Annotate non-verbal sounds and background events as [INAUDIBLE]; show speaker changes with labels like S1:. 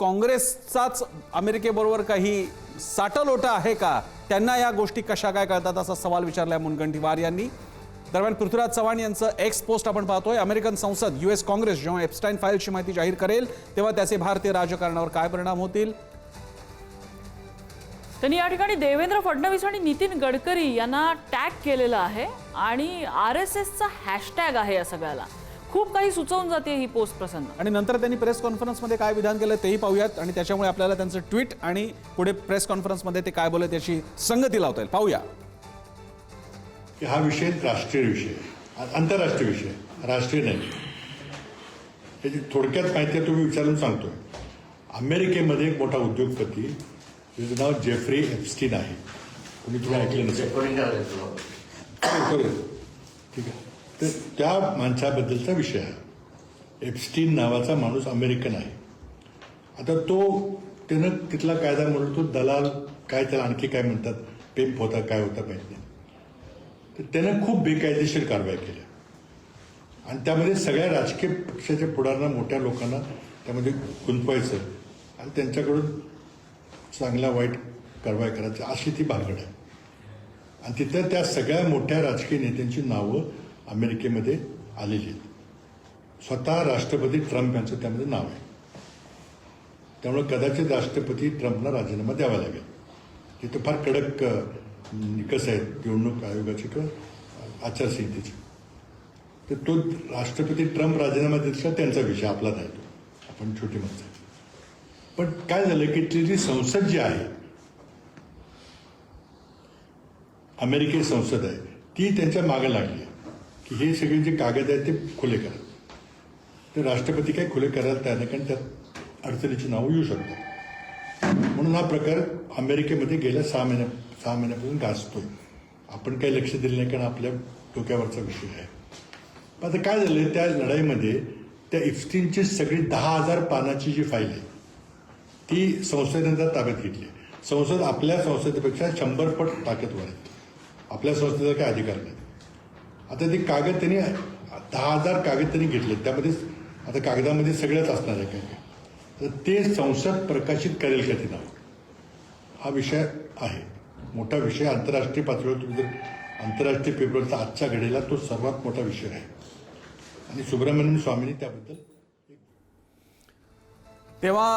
S1: काँग्रेसचाच अमेरिकेबरोबर काही साटलोटा आहे का? त्यांना या गोष्टी कशा काय कळतात असा सवाल विचारलाय मुनगंटीवार यांनी. दरम्यान पृथ्वीराज चव्हाण यांचं एक्स पोस्ट आपण पाहतोय. अमेरिकन संसद युएस काँग्रेस जेव्हा एप्स्टाईन फाईलची माहिती जाहीर करेल तेव्हा त्याचे भारतीय राजकारणावर काय परिणाम होतील?
S2: त्यांनी या ठिकाणी देवेंद्र फडणवीस आणि नितीन गडकरी यांना टॅग केलेला आहे आणि आर एस एसचा हॅशटॅग आहे या सगळ्याला. खूप काही सुचवून जाते ही पोस्ट प्रसन्न
S1: आणि नंतर त्यांनी प्रेस कॉन्फरन्समध्ये काय विधान केलं तेही पाहूयात. आणि त्याच्यामुळे आपल्याला त्यांचं ट्विट आणि पुढे प्रेस कॉन्फरन्समध्ये ते काय बोलले त्याची संगती लावता येईल. पाहूया.
S3: की हा विषय राष्ट्रीय विषय आंतरराष्ट्रीय विषय. राष्ट्रीय नाही. त्याची थोडक्यात माहिती आहे तुम्ही विचारून सांगतोय अमेरिकेमध्ये एक मोठा उद्योगपती त्याचं नाव जेफ्री एप्स्टीन आहे. तुम्ही तुम्ही ऐकलं नसेल? करू. [COUGHS] ठीक आहे. तर त्या माणसाबद्दलचा विषय आहे. एप्स्टीन नावाचा माणूस अमेरिकन आहे. आता तो त्यानं तिथला कायदा म्हणून तो दलाल काय त्याला आणखी काय म्हणतात पेप होता काय होता माहीत नाही. तर त्यानं खूप बेकायदेशीर कारवाई केल्या आणि त्यामध्ये सगळ्या राजकीय पक्षाच्या पुढाऱ्यांना मोठ्या लोकांना त्यामध्ये गुंतवायचं. आणि त्यांच्याकडून चांगला वाईट कारवाई करायची. अशी ती भानगड आहे. आणि तिथं त्या सगळ्या मोठ्या राजकीय नेत्यांची नावं अमेरिकेमध्ये आलेली आहेत. स्वतः राष्ट्रपती ट्रम्प यांचं त्यामध्ये नाव आहे. त्यामुळे कदाचित राष्ट्रपती ट्रम्पला राजीनामा द्यावा लागेल. तिथं फार कडक निकष आहेत. निवडणूक आयोगाचे किंवा आचारसंहितेचे. तर तो राष्ट्रपती ट्रम्प राजीनामा देतला त्यांचा विषय आपला नाही तो. आपण छोटी माणसं पण काय झालं की ती जी संसद जी आहे अमेरिकी संसद आहे ती त्यांच्या मागे लागली आहे. की हे सगळे जे कागद आहेत ते खुले करा. तर राष्ट्रपती काही खुले करायला तयार नाही कारण त्यात अडचणीची नावं येऊ शकतात. म्हणून हा प्रकार अमेरिकेमध्ये गेल्या सहा महिन्या सहा महिन्यापासून गाजतोय. आपण काही लक्ष दिलं नाही कारण आपल्या डोक्यावरचा विषय आहे. पण आता काय झालं त्या लढाईमध्ये त्या इफ्टीनची सगळी दहा हजार पानाची जी फाईल आहे ती संसदेनंतर ताब्यात घेतली आहे. संसद आपल्या संसदेपेक्षा शंभर पट ताकदवर आहे. आपल्या संस्थेचा काही अधिकार नाही. आता ते कागद त्यांनी दहा हजार कागद त्यांनी घेतले. त्यामध्ये आता कागदामध्ये सगळंच असणार आहे काय? तर ते संसद प्रकाशित करेल का ते नाव हा विषय आहे. मोठा विषय आंतरराष्ट्रीय पातळीवर तुम्ही जर आंतरराष्ट्रीय पेपरचा आजच्या घडीला तो सर्वात मोठा विषय आहे. आणि सुब्रमण्यम स्वामींनी त्याबद्दल
S1: तेव्हा